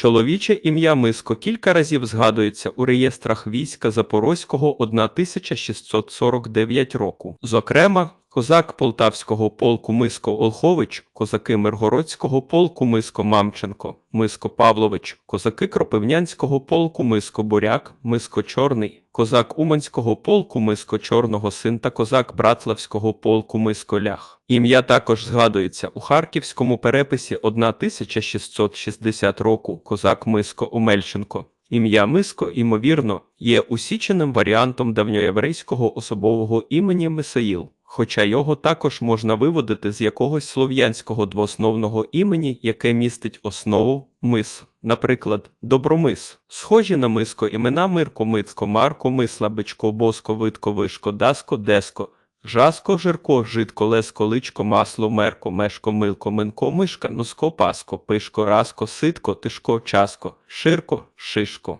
Чоловіче ім'я Миско кілька разів згадується у реєстрах війська Запорозького 1649 року. Зокрема, козак Полтавського полку Миско Олхович, козаки Миргородського полку Миско Мамченко, Миско Павлович, козаки Кропивнянського полку Миско Буряк, Миско Чорний, козак Уманського полку Миско Чорного син та козак Братлавського полку Миско Лях. Ім'я також згадується у харківському переписі 1660 року козак Миско Омельченко. Ім'я Миско, ймовірно, є усіченим варіантом давньоєврейського особового імені Мисаїл, хоча його також можна виводити з якогось слов'янського двоосновного імені, яке містить основу мис, наприклад, Добромис. Схожі на миско імена Мирко, Мицко, Марко, Мисла, Бичко, Боско, Витко, Вишко, Даско, Деско. Жаско, жирко, житко, леско, личко, масло, мерко, мешко, милко, минко, мишка, носко, паско, пишко, раско, ситко, тишко, часко, ширко, шишко.